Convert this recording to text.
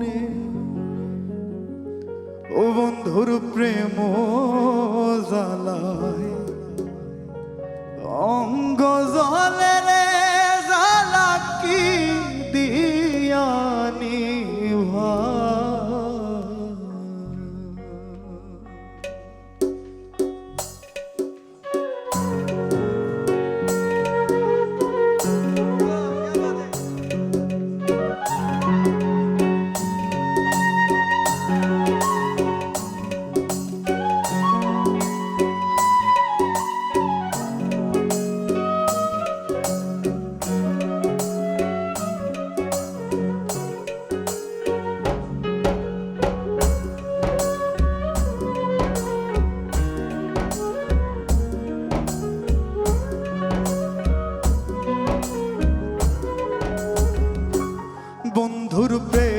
মনে ও বন্ধুর প্রেম জ্বালায়। অঙ্গ জলে বন্ধুর প্রেম